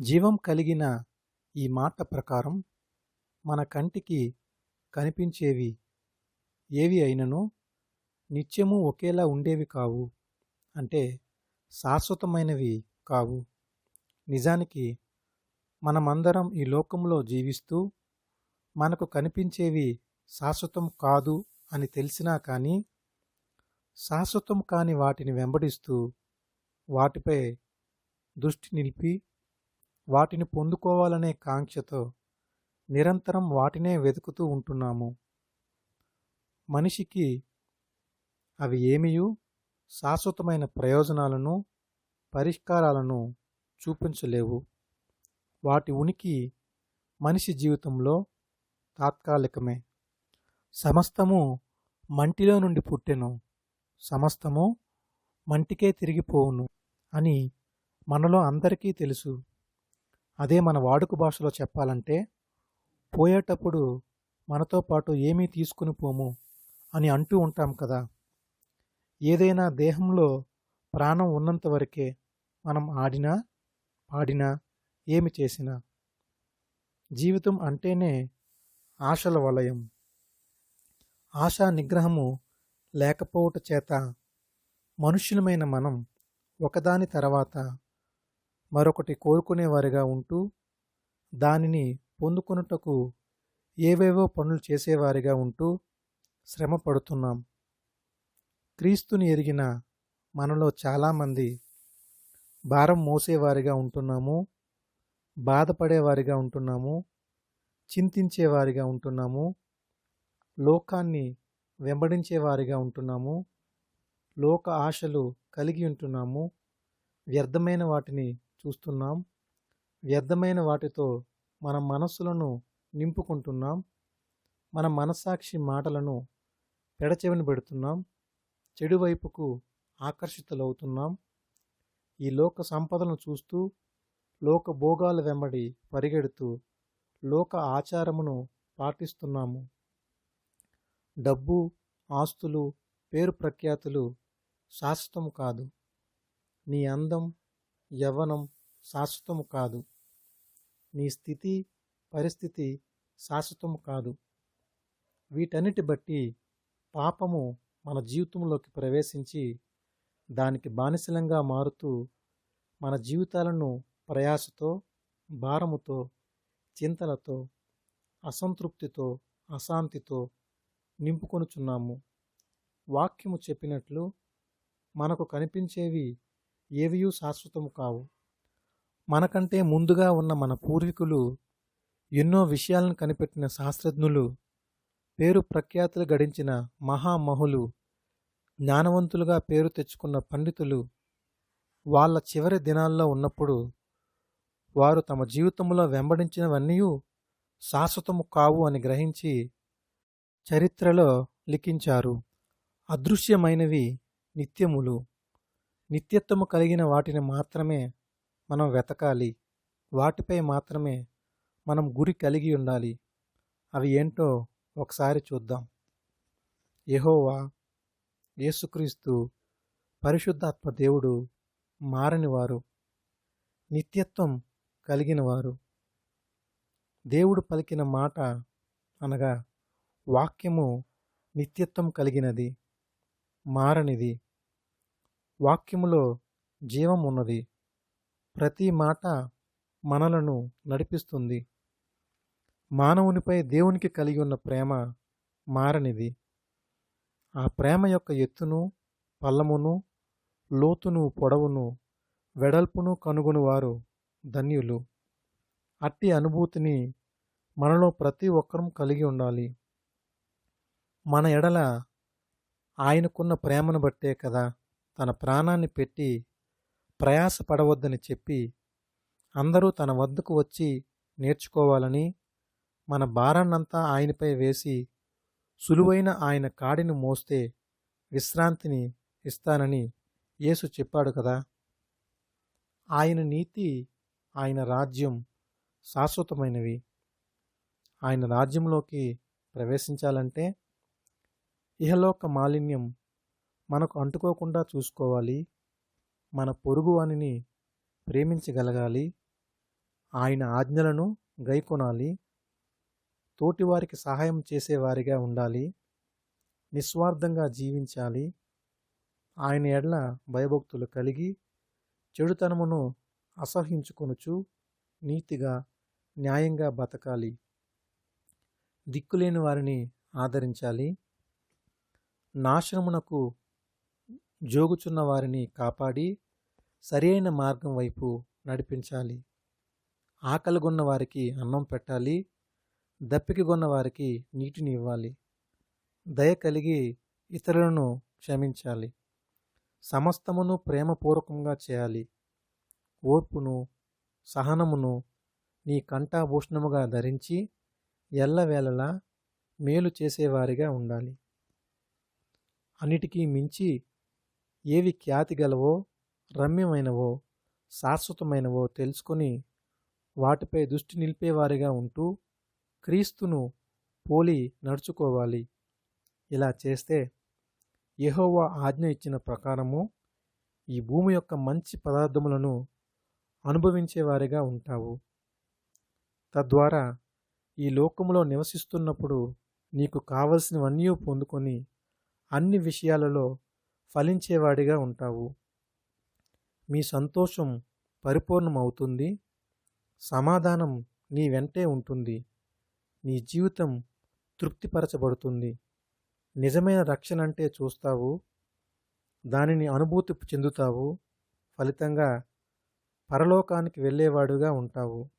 జీవం కలిగిన ఈ మాట ప్రకారం మన కంటికి కనిపించేవి ఏవి అయినను నిత్యము ఒకేలా ఉండేవి కావు. అంటే శాశ్వతమైనవి కావు. నిజానికి మనమందరం ఈ లోకంలో జీవిస్తూ మనకు కనిపించేవి శాశ్వతం కాదు అని తెలిసినా కానీ శాశ్వతం కాని వాటిని వెంబడిస్తూ వాటిపై దృష్టి నిలిపి వాటిని పొందుకోవాలనే కాంక్షతో నిరంతరం వాటినే వెతుకుతూ ఉంటున్నాము. మనిషికి అవి ఏమియు? శాశ్వతమైన ప్రయోజనాలను పరిష్కారాలను చూపించలేవు. వాటి ఉనికి మనిషి జీవితంలో తాత్కాలికమే. సమస్తము మంటిలో నుండి పుట్టెను. సమస్తము మంటికే తిరిగిపోవును అని మనలో అందరికీ తెలుసు. అదే మన వాడుక భాషలో చెప్పాలంటే పోయేటప్పుడు మనతో పాటు ఏమీ తీసుకుని పోము అని అంటూ ఉంటాం కదా. ఏదైనా దేహంలో ప్రాణం ఉన్నంత వరకే మనం ఆడినా పాడినా ఏమి చేసినా జీవితం అంటేనే ఆశల వలయం. ఆశా నిగ్రహము లేకపోవట చేత మనుష్యులమైన మనం ఒకదాని తర్వాత మరొకటి కోరుకునేవారిగా ఉంటూ దానిని పొందుకొనుటకు ఏవేవో పనులు చేసేవారిగా ఉంటూ శ్రమ పడుతున్నాం క్రీస్తుని ఎరిగిన మనలో చాలామంది భారం మోసేవారిగా ఉంటున్నాము బాధపడేవారిగా ఉంటున్నాము చింతించేవారిగా ఉంటున్నాము లోకాన్ని వెంబడించేవారిగా ఉంటున్నాము లోక ఆశలు కలిగి ఉంటున్నాము వ్యర్థమైన వాటిని చూస్తున్నాం. వ్యర్థమైన వాటితో మన మనస్సులను నింపుకుంటున్నాం. మన మనస్సాక్షి మాటలను పెడచెవిన పెడుతున్నాం. చెడు వైపుకు ఆకర్షితులవుతున్నాం. ఈ లోక సంపదలను చూస్తూ లోక భోగాల వెంబడి పరిగెడుతూ లోక ఆచారమును పాటిస్తున్నాము. డబ్బు ఆస్తులు పేరు ప్రఖ్యాతులు శాశ్వతం కాదు. నీ అందం యవ్వనం శాశ్వతము కాదు. నీ స్థితి పరిస్థితి శాశ్వతము కాదు. వీటన్నిటి బట్టి పాపము మన జీవితంలోకి ప్రవేశించి దానికి బానిసలంగా మారుతూ మన జీవితాలను ప్రయాసతో భారముతో చింతలతో అసంతృప్తితో అశాంతితో నింపుకొనుచున్నాము. వాక్యము చెప్పినట్లు మనకు కనిపించేవి ఏవియూ శాశ్వతము కావు. మనకంటే ముందుగా ఉన్న మన పూర్వీకులు ఎన్నో విషయాలను కనిపెట్టిన శాస్త్రజ్ఞులు పేరు ప్రఖ్యాతులు గడించిన మహామహులు జ్ఞానవంతులుగా పేరు తెచ్చుకున్న పండితులు వాళ్ళ చివరి దినాల్లో ఉన్నప్పుడు వారు తమ జీవితంలో వెంబడించినవన్నీ శాశ్వతము కావు అని గ్రహించి చరిత్రలో లిఖించారు. అదృశ్యమైనవి నిత్యములు. నిత్యత్వము కలిగిన వాటిని మాత్రమే మనం వెతకాలి. వాటిపై మాత్రమే మనం గురి కలిగి ఉండాలి. అవి ఏంటో ఒకసారి చూద్దాం. యహోవా యేసుక్రీస్తు పరిశుద్ధాత్మ దేవుడు మారనివారు. నిత్యత్వం కలిగినవారు. దేవుడు పలికిన మాట అనగా వాక్యము నిత్యత్వం కలిగినది మారనిది. వాక్యములో జీవం ఉన్నది ప్రతి మాట మనలను నడిపిస్తుంది. మానవునిపై దేవునికి కలిగి ఉన్న ప్రేమ మారనిది. ఆ ప్రేమ యొక్క ఎత్తును పల్లమును లోతును పొడవును వెడల్పును కనుగొనివారు ధన్యులు. అట్టి అనుభూతిని మనలో ప్రతి ఒక్కరం కలిగి ఉండాలి. మన ఎడల ఆయనకున్న ప్రేమను బట్టే కదా తన ప్రాణాన్ని పెట్టి ప్రయాస పడవద్దని చెప్పి అందరూ తన వద్దకు వచ్చి నేర్చుకోవాలని మన భారాన్నంతా ఆయనపై వేసి సులువైన ఆయన కాడిని మోస్తే విశ్రాంతిని ఇస్తానని యేసు చెప్పాడు కదా. ఆయన నీతి ఆయన రాజ్యం శాశ్వతమైనవి. ఆయన రాజ్యంలోకి ప్రవేశించాలంటే ఇహలోక మాలిన్యం మనకు అంటుకోకుండా చూసుకోవాలి. మన పొరుగువానిని ప్రేమించగలగాలి. ఆయన ఆజ్ఞలను గైకొనాలి. తోటివారికి సహాయం చేసేవారిగా ఉండాలి. నిస్వార్థంగా జీవించాలి. ఆయన ఎడల భయభక్తులు కలిగి చెడుతనమును అసహించుకొనుచు నీతిగా న్యాయంగా బతకాలి. దిక్కులేని వారిని ఆదరించాలి. నాశనమునకు జోగుచున్న వారిని కాపాడి సరైన మార్గం వైపు నడిపించాలి. ఆకలిగొన్న వారికి అన్నం పెట్టాలి. దప్పికిగొన్న వారికి నీటిని ఇవ్వాలి. దయ కలిగి ఇతరులను క్షమించాలి. సమస్తమును ప్రేమపూర్వకంగా చేయాలి. ఓర్పును సహనమును నీ కంఠాభూషణముగా ధరించి ఎల్లవేళలా మేలు చేసేవారిగా ఉండాలి. అన్నిటికీ మించి ఏవి ఖ్యాతి గలవో రమ్యమైనవో శాశ్వతమైనవో తెలుసుకొని వాటిపై దృష్టి నిలిపేవారిగా ఉంటూ క్రీస్తును పోలి నడుచుకోవాలి. ఇలా చేస్తే యహోవా ఆజ్ఞ ఇచ్చిన ప్రకారము ఈ భూమి యొక్క మంచి పదార్థములను అనుభవించేవారిగా ఉంటావు. తద్వారా ఈ లోకములో నివసిస్తున్నప్పుడు నీకు కావలసినవన్నీ పొందుకొని అన్ని విషయాలలో ఫలించేవాడిగా ఉంటావు. మీ సంతోషం పరిపూర్ణమవుతుంది. సమాధానం నీ వెంటే ఉంటుంది. నీ జీవితం తృప్తిపరచబడుతుంది. నిజమైన రక్షణ అంటే చూస్తావు. దానిని అనుభూతి చెందుతావు. ఫలితంగా పరలోకానికి వెళ్ళేవాడుగా ఉంటావు.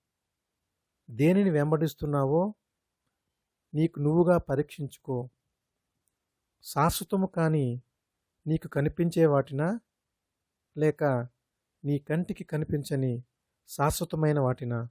దేనిని వెంబడిస్తున్నావో నీకు నువ్వుగా పరీక్షించుకో. శాశ్వతము కానీ నీకు కనిపించే వాటినా? లేక నీ కంటికి కనిపించని శాశ్వతమైన వాటినా?